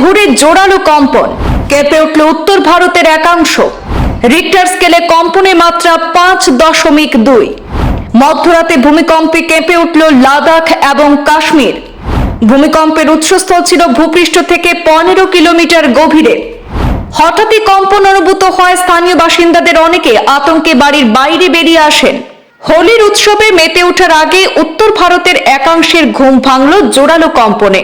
ভোরে জোরালো কম্পন, কেঁপে উঠল উত্তর ভারতের একাংশ। রিক্টার স্কেলে কম্পনের মাত্রা পাঁচ দশমিক দুই। মধ্যরাতে ভূমিকম্পে কেঁপে উঠল লাদাখ এবং কাশ্মীর। ভূমিকম্পের উৎসস্থল ছিল ভূপৃষ্ঠ থেকে পনেরো কিলোমিটার গভীরে। হঠাৎই কম্পন অনুভূত হয়, স্থানীয় বাসিন্দাদের অনেকে আতঙ্কে বাড়ির বাইরে বেরিয়ে আসেন। হোলির উৎসবে মেতে ওঠার আগে উত্তর ভারতের একাংশের ঘুম ভাঙল জোরালো কম্পনে।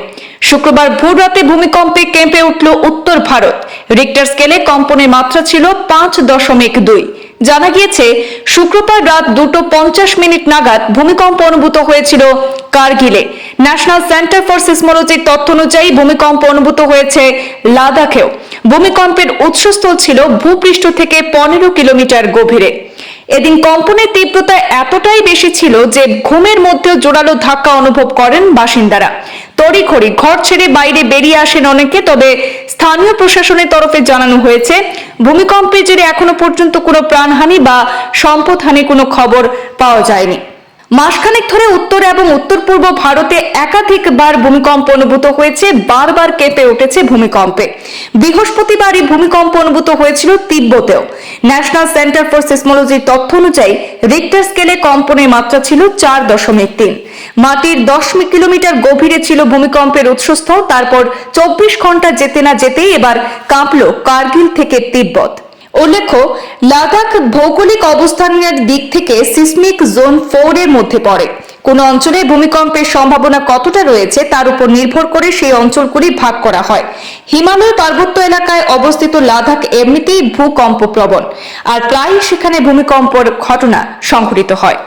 শুক্রবার ভোর রাতে ভূমিকম্পে কেঁপে উঠল উত্তর ভারত। রিক্টার স্কেলে কম্পনের মাত্রা ছিল পাঁচ দশমিক দুই। জানা গিয়েছে, শুক্রবার রাত দুটো পঞ্চাশ মিনিট নাগাদ ভূমিকম্প অনুভূত হয়েছিল কার্গিলে। ন্যাশনাল সেন্টার ফর সিসমোলজির তথ্য অনুযায়ী ভূমিকম্প অনুভূত হয়েছে লাদাখেও। ভূমিকম্পের উৎসস্থল ছিল ভূপৃষ্ঠ থেকে পনেরো কিলোমিটার গভীরে। এদিন কম্পনের তীব্রতা এতটাই বেশি ছিল যে ঘুমের মধ্যেও জোরালো ধাক্কা অনুভব করেন বাসিন্দারা। তড়িঘড়ি, ঘর ছেড়ে বাইরে বেরিয়ে আসেন অনেকে, তবে স্থানীয় প্রশাসনের তরফে জানানো হয়েছে, ভূমিকম্পের জেরে এখনও পর্যন্ত কোনো প্রাণহানি বা সম্পদহানি কোনো খবর পাওয়া যায়নি। মাসখানেক ধরে উত্তর এবং উত্তর পূর্ব ভারতে একাধিকবার ভূমিকম্প অনুভূত হয়েছে, বারবার কেঁপে উঠেছে ভূমিকম্পে। বৃহস্পতিবারই ভূমিকম্প অনুভূত হয়েছিল তিব্বতেও। ন্যাশনাল সেন্টার ফর সিসমোলজির তথ্য অনুযায়ী রিক্টার স্কেলে কম্পনের মাত্রা ছিল চার দশমিক তিন। মাটির দশ কিলোমিটার গভীরে ছিল ভূমিকম্পের উৎসস্থল, তারপর চব্বিশ ঘণ্টা যেতে না যেতেই এবার কাঁপল কার্গিল থেকে তিব্বত। উল্লেখ্য, লাদাখ ভৌগোলিক অবস্থানের দিক থেকে সিসমিক জোন ফোর এর মধ্যে পড়ে। কোন অঞ্চলে ভূমিকম্পের সম্ভাবনা কতটা রয়েছে তার উপর নির্ভর করে সেই অঞ্চলগুলি ভাগ করা হয়। হিমালয় পার্বত্য এলাকায় অবস্থিত লাদাখ এমনিতেই ভূকম্প প্রবণ আর প্রায়ই সেখানে ভূমিকম্পর ঘটনা সংঘটিত হয়।